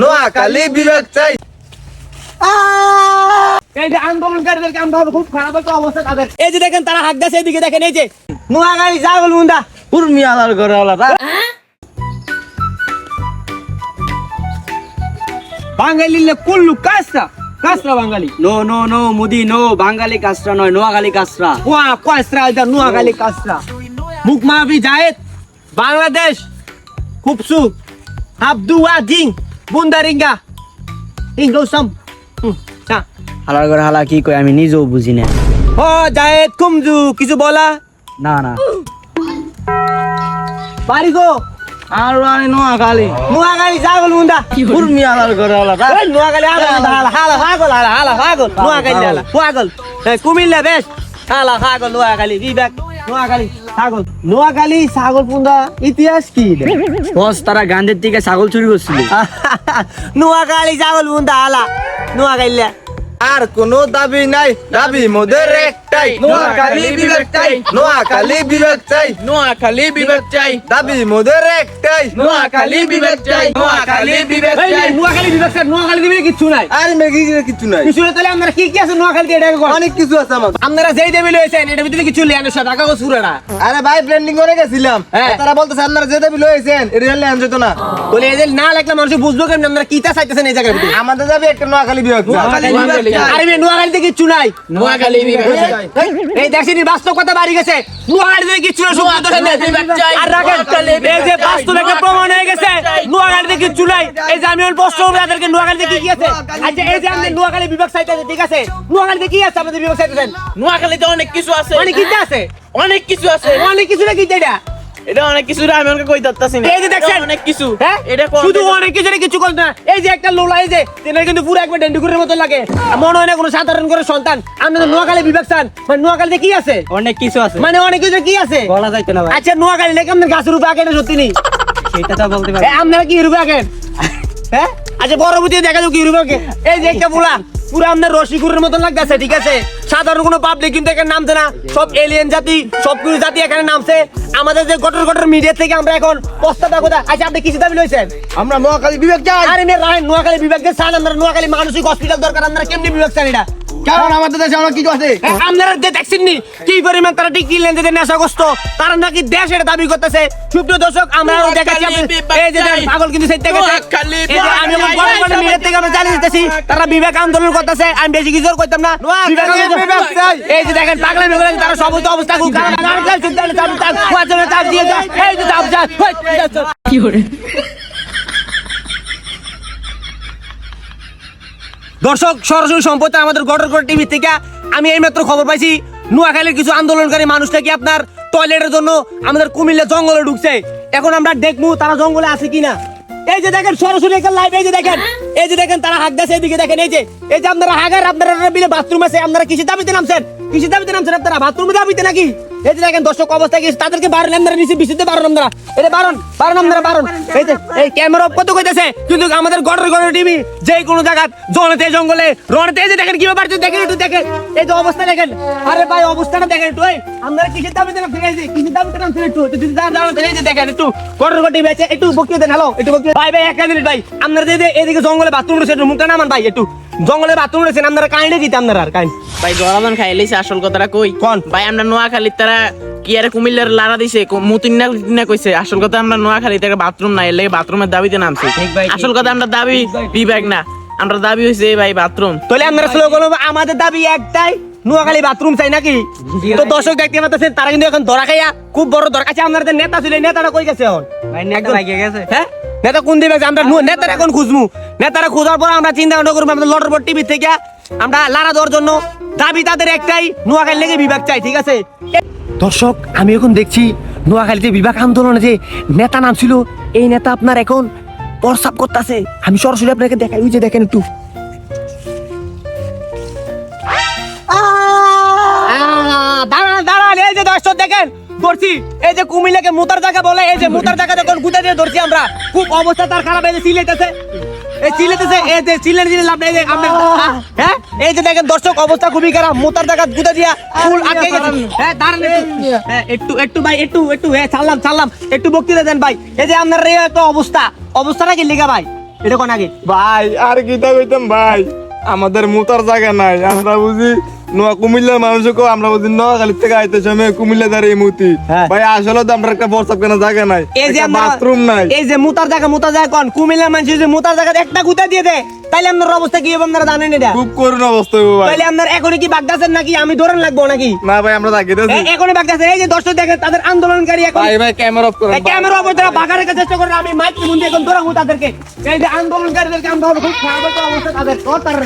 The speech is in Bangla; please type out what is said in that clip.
নোয়াখালী বিভাগ চাই। এই যে আন্দোলনকারীদেরকে আমরা খুব খারাপ একটা অবস্থা তাদের। এই যে দেখেন তারা হাক গাছে এদিকে দেখেন এই যে। নোয়াখালী জাগল মুন্দা। উর্মি আলার আলাদা বাঙালি কুল্লু কাসরা কাসরা বাঙালি। নো নো নো মুদি নো বাঙালি কাসরা নয় নোয়াখালী কাসরা ওয়া কাসরা এটা নোয়াখালী কাসরা মুখ জায়েদ বাংলাদেশ খুবসু বুন্দারিঙ্গা ইংলোসম হালার করে হালা কি কই আমি নিজেও বুঝি না। ও জায়েদ কুমজু কিছু বলা? না না। বাড়ি গো। আর আমি নোয়াখালী। নোয়াখালী জাগল মুন্দা। উর্মি আলার করে আলাদা এই নোয়াখালী মুন্দা হালা হালা হাগল হালা হালা হাগল। নোয়াখালী হালা হাগল। কুমিল্লা বেশ। হালা হাগল নোয়াখালী বিবেক। নোয়াখালী ছাগল। নোয়াখালী ছাগল পুন্দা ইতিহাস কি? বস তারা গান্ধের থেকে ছাগল চুরি করছিল। নোয়াখালী ছাগল পুন্দা আলা। নোয়াখালী আর কোনো দাবি নাই দাবি মোদের একটাই নোয়াখালী বিভাগ চাই নোয়াখালী বিভাগ চাই নোয়াখালী বিভাগ চাই দাবি মোদের একটাই নোয়াখালী বিভাগ চাই নোয়াখালী বিভাগ চাই নোয়াখালী বিভাগ স্যার নোয়াখালী বিভাগে কিচ্ছু নাই আর মেঘি কিছু নাই কিছু তাহলে আপনারা কি কি আছে এটা অনেক কিছু আছে আমার আপনারা যেই দেবি লয়েছেন এটা ভিতরে কিছু লেন টাকা সুরে না আরে ভাই ব্র্যান্ডিং করে গেছিলাম হ্যাঁ। তারা বলতেছে আপনারা যে দাবি এটা আনছে তো না বলে এই না লাগলে মানুষ বুঝব কেমন আপনারা কিতা চাইতেছেন এই ভিতরে আমাদের দাবি একটা নোয়াখালী বিভাগ চাই। চাই। আরে নোয়াখালীতে কিচ্ছু নাই নোয়াখালী বিভাগ চাই এই দেখছেন বাস্তব কথা বাড়ি গেছে। নোয়াখালীতে কিচ্ছু নাই শুধু। আর রাখেন এই যে বাস্তব একটা প্রমাণ হয়ে গেছে। নোয়াখালীতে কিচ্ছু নাই। এই যে আমি প্রশ্ন করব তাদেরকে নোয়াখালীতে কি কি আছে? আচ্ছা এই যে আমাদের নোয়াখালী বিভাগ চাইতেছে ঠিক আছে? নোয়াখালীতে কি আছে আমাদের বিভাগ চাইতেছেন নোয়াখালীতে অনেক কিছু আছে। অনেক কিছু আছে? অনেক কিছু আছে। অনেক কিছু না কি এটা? এটা অনেক কিছু আমি আমাকে কই দত্তাছি না। এই যে দেখছেন? অনেক কিছু। হ্যাঁ? এটা শুধু অনেক কিছু কিছু না। এই যে একটা লোলা এই যে তেনার কিন্তু পুরো একবার ডেন্ডুকুরের মতো লাগে। মনে হয় না কোনো সাধারণ করে সন্তান। নোয়াখালী বিভাগ চান মানে নোয়াখালীতে কি আছে? অনেক কিছু আছে। মানে অনেক কিছু কি আছে? বলা যাইতো না ভাই। আচ্ছা নোয়াখালী আপনার গাছের উপরে আঁকেন সত্যি নেই সেটা তো বলতে পারি আপনারা কি রূপে আঁকেন? হ্যাঁ? আচ্ছা পরবর্তী দেখা যাও কি রূপে এই যে একটা পোলা। পুরো আপনার রসিকুরের মতন লাগতেছে ঠিক আছে? সাধারণ কোনো পাবলিক কিন্তু এখানে নামছে না। সব এলিয়েন জাতি সব কিছু জাতি এখানে নামছে। আমাদের যে গটর গটর মিডিয়া থেকে আমরা এখন প্রস্তাবটা কোথায় আচ্ছা আপনি কিছু দাবি লইছেন? আমরা নোয়াখালী বিভাগ চাই আরে মেয়ে রাহেন নোয়াখালী বিভাগকে চান আমরা নোয়াখালী মানসিক হসপিটাল দরকার আমরা কেমনি বিভাগ চান এটা কারণ আমাদের দেশে অনেক কিছু আছে। আপনারা দেখছেন নি কি পরিমাণ তারা ডিগ্রি লেন যে নেশাগ্রস্ত তারা নাকি দেশ এটা দাবি করতেছে। সুপ্রিয় দর্শক আমরা দেখাচ্ছি এই যে পাগল কিন্তু সেই থেকে আমি মিডিয়া থেকে আমরা জানিয়ে দিতেছি তারা বিবেক আন্দোলন করতেছে আমি বেশি কিছু করতাম না। এই যে দেখেন পাগলা মেঘলা তারা সবুজ অবস্থা খুব খারাপ। দিয়ে যায় এই যে। কি করে? দর্শক, সরাসরি সম্পর্কে আমাদের গটর টিভি থেকে আমি এইমাত্র খবর পাইছি, নোয়াখালীর কিছু আন্দোলনকারী মানুষ নাকি আপনার টয়লেটের জন্য আমাদের কুমিল্লা জঙ্গলে ঢুকছে। এখন আমরা দেখব তারা জঙ্গলে আছে কিনা। এই যে দেখেন, সরাসরি একটা লাইভ এই যে দেখেন, এই যে দেখেন, তারা হাক দেছে এদিকে, দেখেন, এই যে এই যে আপনারা হাগার, আপনারা বিলে বাথরুম আছে, আপনারা কিসে দাবিতে নামছেন। কিসে দাবিতে নামছেন, আপনারা বাথরুমে দাবিতে নাকি? দর্শক তাদেরকে বারণ আপনারা নিচে বিশুদ্ধ বারণ আপনারা এটা বারণ বারণ আপনারা বারণ এই ক্যামেরা কত কইতেছে? কিন্তু আমাদের গটর গটর টিভি যে কোনো জায়গা জনতে জঙ্গলে, রণতে যে দেখেন কি ব্যাপার? দেখেন, একটু দেখেন। এই যে অবস্থা দেখেন। আরে ভাই, অবস্থাটা দেখেন একটু, এই। আপনারা কিসের দাবিতে নামছেন এই যে, কিসের নামছেন একটু? যদি দাঁড়ান এই যে দেখেন, একটু গটর গটর টিভি আছে, একটু বকিয়ে দেন। হ্যালো একটু বকিয়ে ভাই ভাই, এক মিনিট ভাই। আপনারা যে এদিকে জঙ্গলে বাথরুম রয়েছে মুখটা নামান, ভাই, একটু। জঙ্গলে বাথরুম রয়েছেন আপনারা কাইন্ডে দিতে আপনারা আর কাইন্ড। ভাই গরাবান খাইলেছে আসল কথাটা কই? কোন? ভাই আমরা নোয়াখালীর তারা কি আরে কুমিল্লার লারা দিছে কো- মুতিন না কইছে। আসল কথা আমরা নোয়াখালী থেকে বাথরুম নাই লাগি বাথরুমের দাবিতে নামছি। ঠিক ভাই, আসল কথা আমরা দাবি বিবেক না। আমরা দাবি হইছে ভাই বাথরুম তাহলে আপনারা স্লোগান আমাদের দাবি একটাই নোয়াখালী বাথরুম চাই নাকি? তো দর্শক দেখতে পাচ্ছেন তারা কিন্তু এখন ধরা খাইয়া খুব বড় দরকার আছে আপনাদের নেতা ছিল নেতাটা কই গেছে এখন? ভাই নেতা লাগিয়ে গেছে? হ্যাঁ? নেতা কোন দিবে আমরা নেতারা এখন খুঁজমু? নেতারা খোঁজার পর আমরা চিন্তা ভাবনা করব আমাদের লটার টিভি থেকে আমরা লারা দেওয়ার জন্য। দাবি তাদের একটাই নোয়াখালী লেগে বিভাগ চাই, ঠিক আছে? দর্শক, আমি এখন দেখছি নোয়াখালীতে বিভাগ আন্দোলনে যে নেতা নাম ছিল এই নেতা আপনার এখন প্রস্তাব করতেছে। আমি সরাসরি আপনাকে দেখাই যে দেখেন একটু। দাঁড়ান দাঁড়ান, এই যে দর্শক, দেখেন। ধরছি। এই যে কুমিল্লাকে মুতার জায়গা বলে এই যে মুতার জায়গা গুতা দিয়ে ধরছি আমরা খুব অবস্থা তার খারাপ। এই যে সিলেটেছে এই সিলেটেছে এই যে সিলেট লাভ এই যে আপনার হ্যাঁ? এই যে দেখেন দর্শক অবস্থা খুবই খারাপ। মুতার জায়গা গুতা দিয়া ফুল আটকে গেছে। হ্যাঁ দাঁড়ান একটু। হ্যাঁ, একটু একটু ভাই একটু একটু হ্যাঁ ছাড়লাম ছাড়লাম। একটু বক্তৃতা দেন ভাই। এই যে আপনার এই একটা অবস্থা। অবস্থাটা কি লেখা ভাই? এটা কোন আগে? ভাই আর কি তা কইতাম ভাই? আমাদের মুতার জায়গা নাই আমরা বুঝি নোয়া কুমিল্লার মানুষকে আমরা বুঝি নোয়াখালী থেকে আইতে সময় কুমিল্লা দাঁড়িয়ে মুতি হ্যাঁ। ভাই আসলে তো আমরা একটা বর্ষাপ কেন জায়গা নাই এই যে বাথরুম নাই। এই যে মুতার জায়গা মুতার জায়গা কোন? কুমিল্লার মানুষ যে মুতার জায়গা একটা গুতা দিয়ে দেয় তাইলে আপনার অবস্থা কি হবে আপনারা জানেন এটা? খুব করুণ অবস্থা হইবো ভাই। তাইলে আপনার এখনই কি বাগদাছেন নাকি? আমি ধরেন লাগবো নাকি? না ভাই আমরা তাকিয়েছি এ- এখনই বাগদাছেন। এই যে দর্শক দেখেন তাদের আন্দোলনকারী এখন ভাই ভাই ক্যামেরা অফ করেন ক্যামেরা অবর তারা বাগার রেখে চেষ্টা করে আমি মাইক বন্ধু এখন ধরাবো তাদেরকে। এই যে আন্দোলনকারীদেরকে আমরা খুব খারাপ অবস্থা তাদের। কর তার